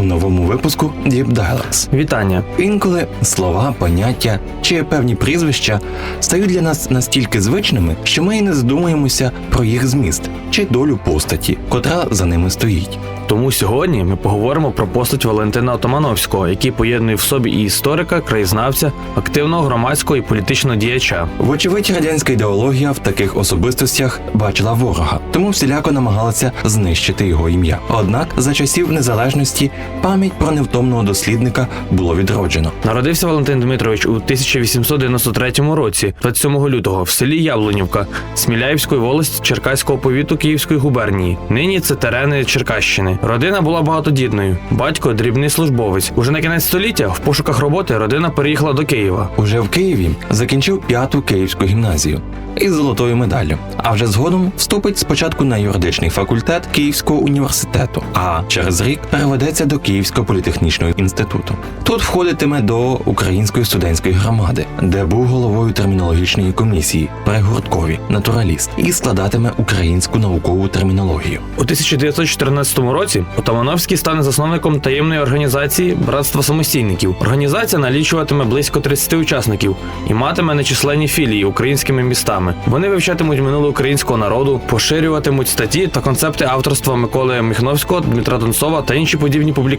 у новому випуску Deep Dialogues. Вітання. Інколи слова, поняття чи певні прізвища стають для нас настільки звичними, що ми і не задумуємося про їх зміст чи долю постаті, котра за ними стоїть. Тому сьогодні ми поговоримо про постать Валентина Отомановського, який поєднує в собі і історика, краєзнавця, активного громадського і політичного діяча. Вочевидь, радянська ідеологія в таких особистостях бачила ворога, тому всіляко намагалася знищити його ім'я. Однак за часів незалежності пам'ять про невтомного дослідника було відроджено. Народився Валентин Дмитрович у 1893 році, 27 лютого, в селі Яблунівка Сміляївської волості Черкаського повіту Київської губернії. Нині це терени Черкащини. Родина була багатодітною. Батько дрібний службовець. Уже на кінець століття в пошуках роботи родина переїхала до Києва. Уже в Києві закінчив п'яту київську гімназію із золотою медаллю. А вже згодом вступить спочатку на юридичний факультет Київського університету, а через рік переведеться до Київського політехнічного інституту. Тут входитиме до української студентської громади, де був головою термінологічної комісії при гурткові натураліст і складатиме українську наукову термінологію. У 1914 році Отамановський стане засновником таємної організації Братства самостійників. Організація налічуватиме близько 30 учасників і матиме нечисленні філії українськими містами. Вони вивчатимуть минуле українського народу, поширюватимуть статті та концепти авторства Миколи Міхновського, Дмитра Донцова та інші подібні публікації.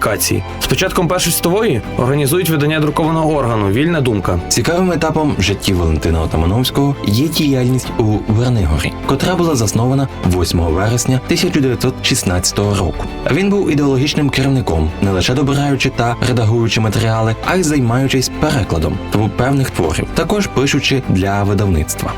З початком першої світової організують видання друкованого органу Вільна думка. Цікавим етапом в житті Валентина Отамановського є діяльність у Вернигорі, котра була заснована 8 вересня 1916 року. Він був ідеологічним керівником, не лише добираючи та редагуючи матеріали, а й займаючись перекладом певних творів, також пишучи для видавництва.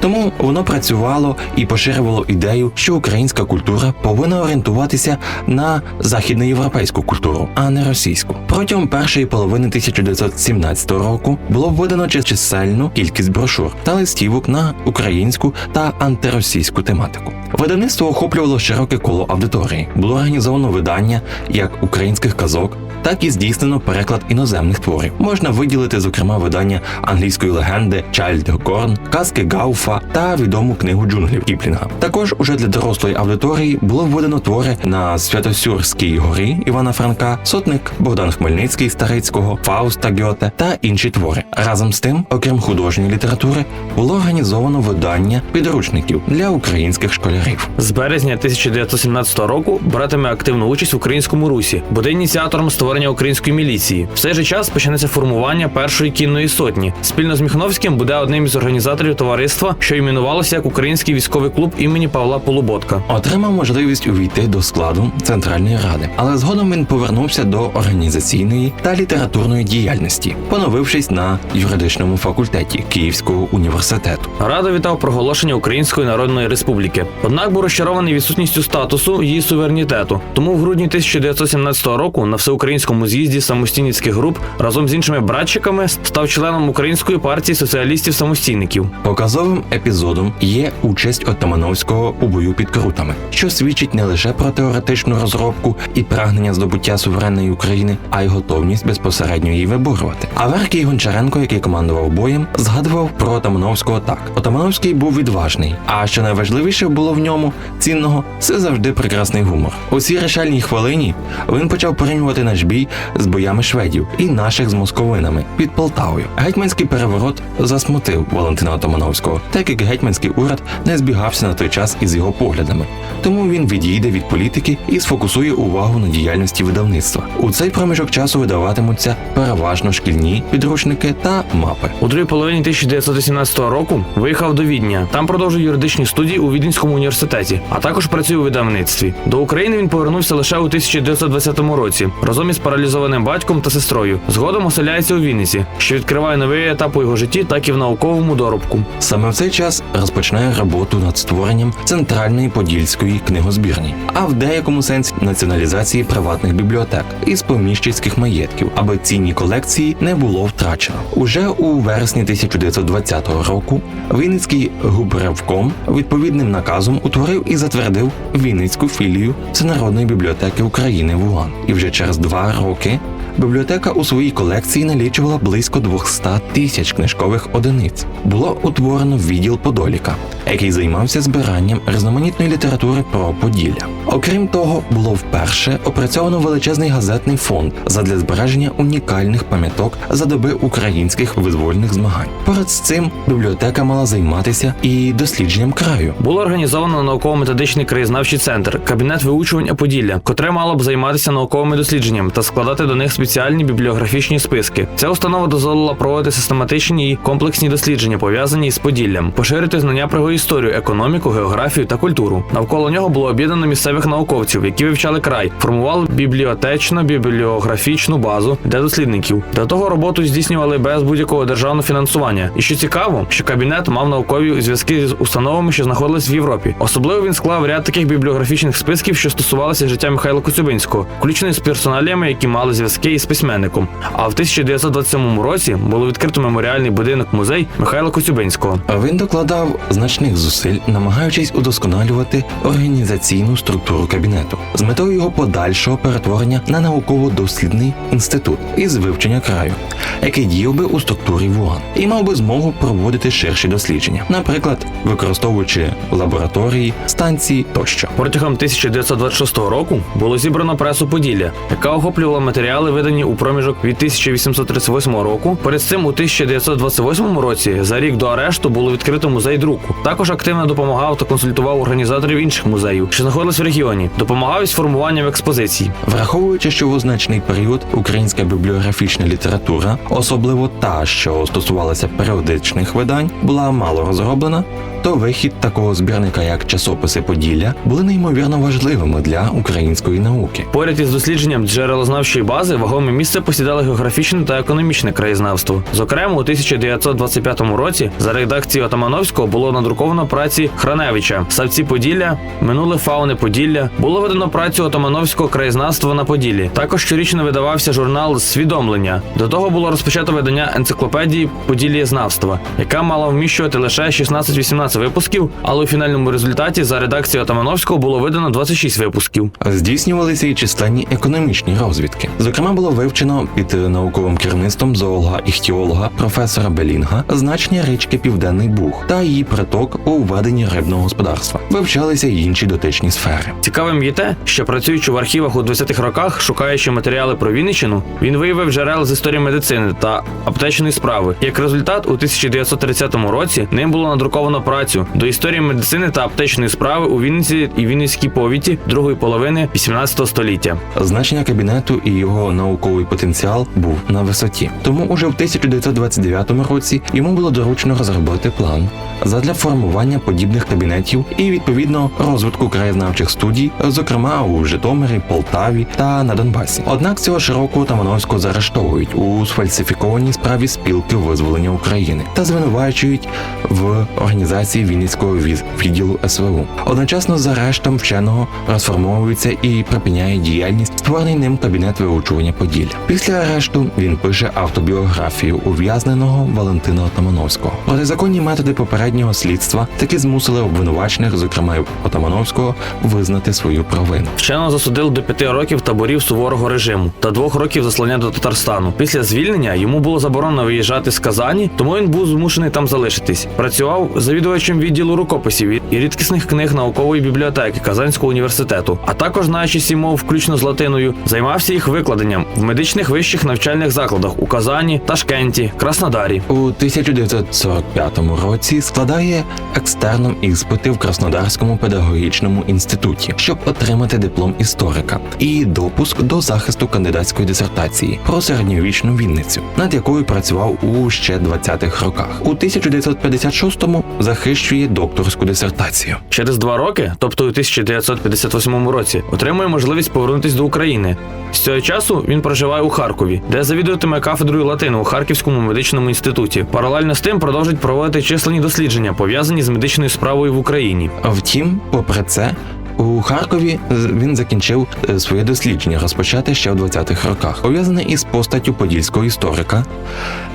Тому воно працювало і поширювало ідею, що українська культура повинна орієнтуватися на західноєвропейську культуру, а не російську. Протягом першої половини 1917 року було видано чи- чисельну кількість брошур та листівок на українську та антиросійську тематику. Видавництво охоплювало широке коло аудиторії. Було організовано видання як українських казок, так і здійснено переклад іноземних творів. Можна виділити, зокрема, видання англійської легенди Чайльд Горн, казки Гауфа та відому книгу джунглів Кіплінга. Також уже для дорослої аудиторії було видано твори на Святосюрській горі Івана Франка, сотник Богдан Хмельницький Старицького, Фауста Гьоте та інші твори. Разом з тим, окрім художньої літератури, було організовано видання підручників для українських школярів. З березня 1917 року братиме активну участь в українському русі, буде ініціатором створення української міліції. В цей же час почнеться формування першої кінної сотні. Спільно з Міхновським буде одним із організаторів товариства, що іменувалося як Український військовий клуб імені Павла Полуботка. Отримав можливість увійти до складу Центральної ради, але згодом він повернувся до організаційної та літературної діяльності, поновившись на юридичному факультеті Київського університету. Радо вітав проголошення Української Народної Республіки. Однак був розчарований відсутністю статусу її суверенітету. Тому в грудні 1917 року на всеукраїнському з'їзді самостійницьких груп разом з іншими братчиками став членом Української партії соціалістів-самостійників. Показовим епізодом є участь Отамановського у бою під Крутами, що свідчить не лише про теоретичну розробку і прагнення здобуття суверенної України, а й готовність безпосередньо її виборювати. А Веркій Гончаренко, який командував боєм, згадував про Отамановського так: Отамановський був відважний. А що найважливіше було в ньому цінного, це завжди прекрасний гумор. У цій решальній хвилині він почав порівнювати наш бій з боями шведів і наших з московинами під Полтавою. Гетьманський переворот засмутив Валентина Отамановського, так як гетьманський уряд не збігався на той час із його поглядами. Тому він відійде від політики і сфокусує увагу на діяльності видавництва. У цей проміжок часу видаватимуться переважно шкільні підручники та мапи. У другій половині 1917 року виїхав до Відня. Там продовжив юридичні студії у Віденському університеті, а також працює у видавництві. До України він повернувся лише у 1920 році разом із паралізованим батьком та сестрою. Згодом оселяється у Вінниці, що відкриває новий етап у його житті, так і в науковому доробку. Саме в цей час розпочинає роботу над створенням центральної подільської книгозбірні, а в деякому сенсі націоналізації приватних бібліотек із поміщицьких маєтків, аби цінні колекції не було втрачено. Уже у вересні 1920 року Вінницький губревком відповідним наказом утворив і затвердив Вінницьку філію Всенародної бібліотеки України в УАН. І вже через два роки Бібліотека у своїй колекції налічувала близько 200 тисяч книжкових одиниць. Було утворено відділ Подоліка, який займався збиранням різноманітної літератури про Поділля. Окрім того, було вперше опрацьовано величезний газетний фонд задля збереження унікальних пам'яток за доби українських визвольних змагань. Поряд з цим бібліотека мала займатися і дослідженням краю. Було організовано науково-методичний краєзнавчий центр, кабінет виучування Поділля, котре мало б займатися науковими дослідженнями та складати до них спеціальні бібліографічні списки. Ця установа дозволила проводити систематичні і комплексні дослідження, пов'язані із Поділлям, поширити знання про його історію, економіку, географію та культуру. Навколо нього було об'єднано місцевих науковців, які вивчали край, формували бібліотечно бібліографічну базу для дослідників. До того роботу здійснювали без будь-якого державного фінансування. І що цікаво, що кабінет мав наукові зв'язки з установами, що знаходились в Європі. Особливо він склав ряд таких бібліографічних списків, що стосувалися життя Михайла Коцюбинського, включно з персоналіями, які мали зв'язки із письменником. А в 1927 році було відкрито меморіальний будинок музей Михайла Коцюбинського. Він докладав значних зусиль, намагаючись удосконалювати організаційну структуру кабінету з метою його подальшого перетворення на науково-дослідний інститут із вивчення краю, який діяв би у структурі ВУАН і мав би змогу проводити ширші дослідження, наприклад, використовуючи лабораторії, станції тощо. Протягом 1926 року було зібрано пресу Поділля, яка охоплювала матеріали, видані у проміжок від 1838 року. Перед цим у 1928 році, за рік до арешту, було відкрито музей друку. Також активно допомагав та консультував організаторів інших музеїв, що знаходились в регіоні, допомагав із формуванням експозицій. Враховуючи, що в означений період українська бібліографічна література, особливо та, що стосувалася періодичних видань, була мало розроблена, то вихід такого збірника, як часописи Поділля, були неймовірно важливими для української науки. Поряд із дослідженням джерелознавчої бази вагоме місце посідало географічне та економічне краєзнавство. Зокрема, у 1925 році за редакцією Отамановського було надруковано праці Храневича, Савці Поділля, минуле фауни Поділля. Було видано працю Отамановського краєзнавства на Поділлі. Також щорічно видавався журнал Свідомлення. До того було розпочато видання енциклопедії Поділлєзнавства, яка мала вміщувати лише 16-18 випусків, але у фінальному результаті за редакцією Отамановського було видано 26 випусків. Здійснювалися і численні економічні розвідки. Зокрема, було вивчено під науковим керівництвом зоолога іхтіолога професора Белінга значення річки Південний Буг та її приток у веденні рибного господарства. Вивчалися й інші дотичні сфери. Цікавим є те, що працюючи в архівах у 20-х роках, шукаючи матеріали про Вінниччину, він виявив джерел з історії медицини та аптечної справи. Як результат, у 1930 році ним було надруковано працю до історії медицини та аптечної справи у Вінниці і Вінницькій повіті другої половини 18 століття. Значення кабінету і його науковий потенціал був на висоті. Тому уже в 1929 році йому було доручено розробити план задля формування подібних кабінетів і відповідно розвитку краєзнавчих студій, зокрема у Житомирі, Полтаві та на Донбасі. Однак цього ж року Тамановського заарештовують у сфальсифікованій справі спілки визволення України та звинувачують в організації Вінницького відділу СВУ. Одночасно з арештом вченого розформовується і припиняє діяльність створений ним кабінет виучування Поділля. Після арешту він пише автобіографію ув'язненого Валентина Отамановського. Протизаконні методи попереднього слідства таки змусили обвинувачених, зокрема Отамановського, визнати свою провину. Вченого засудили до п'яти років таборів суворого режиму та двох років заслання до Татарстану. Після звільнення йому було заборонено виїжджати з Казані, тому він був змушений там залишитись. Працював завідувачем відділу рукописів і рідкісних книг наукової бібліотеки Казанського університету, а також знаючи сім мов, включно з латиною, займався їх викладенням в медичних вищих навчальних закладах у Казані, Ташкенті, Краснодарі. У 1945 році складає екстерном іспити в Краснодарському педагогічному інституті, щоб отримати диплом історика і допуск до захисту кандидатської дисертації про середньовічну Вінницю, над якою працював у ще 20-х роках. У 1956-му захищує докторську дисертацію. Через два роки, тобто у 1958 році, отримує можливість повернутися до України. З цього часу він він проживає у Харкові, де завідуватиме кафедрою латини у Харківському медичному інституті. Паралельно з тим продовжить проводити численні дослідження, пов'язані з медичною справою в Україні. Втім, попри це, у Харкові він закінчив е, своє дослідження, розпочате ще в 20-х роках, пов'язане із постаттю подільського історика,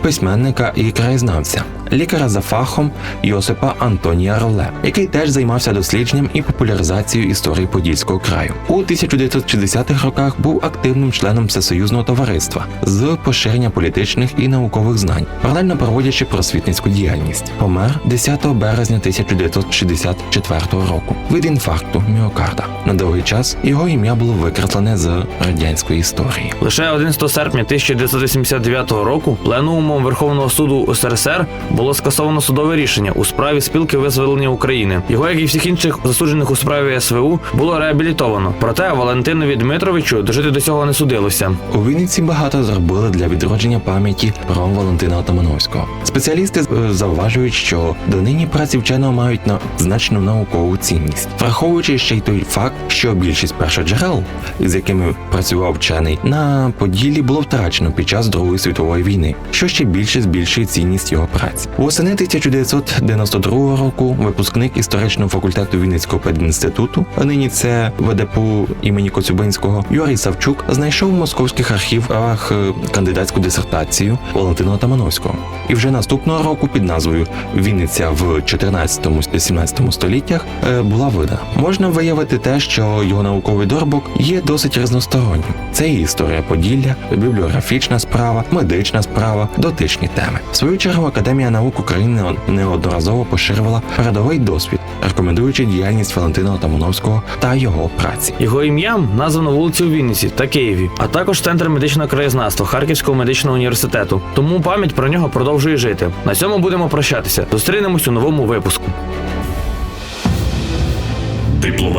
письменника і краєзнавця, лікаря за фахом Йосипа Антонія Роле, який теж займався дослідженням і популяризацією історії Подільського краю. У 1960-х роках був активним членом всесоюзного товариства з поширення політичних і наукових знань, паралельно проводячи просвітницьку діяльність. Помер 10 березня 1964 року від інфаркту міокарда. На довгий час його ім'я було викреслене з радянської історії. Лише 11 серпня 1989 року пленумом Верховного суду СРСР було скасовано судове рішення у справі спілки визволення України. Його, як і всіх інших засуджених у справі СВУ, було реабілітовано. Проте Валентинові Дмитровичу дожити до цього не судилося. У Вінниці багато зробили для відродження пам'яті про Валентина Отамановського. Спеціалісти е, зауважують, що донині праці вченого мають на значну наукову цінність, враховуючи ще й той факт, що більшість першоджерел, з якими працював вчений, на Поділлі було втрачено під час Другої світової війни, що ще більше збільшує цінність його праці. Восени 1992 року випускник історичного факультету Вінницького педінституту, а нині це ВДПУ імені Коцюбинського, Юрій Савчук знайшов в московських архівах е, кандидатську дисертацію Валентина Отамановського. І вже наступного року під назвою Вінниця в 14-17 століттях е, була видана. Можна виявити те, що його науковий доробок є досить різностороннім. Це і історія Поділля, бібліографічна справа, медична справа, дотичні теми. В свою чергу Академія наук України неодноразово поширювала передовий досвід, рекомендуючи діяльність Валентина Тамановського та його праці. Його ім'ям названо вулицю Вінниці та Києві, а також центр медичного краєзнавства Харківського медичного університету. Тому пам'ять про нього продовжує жити. На цьому будемо прощатися. Зустрінемось у новому випуску.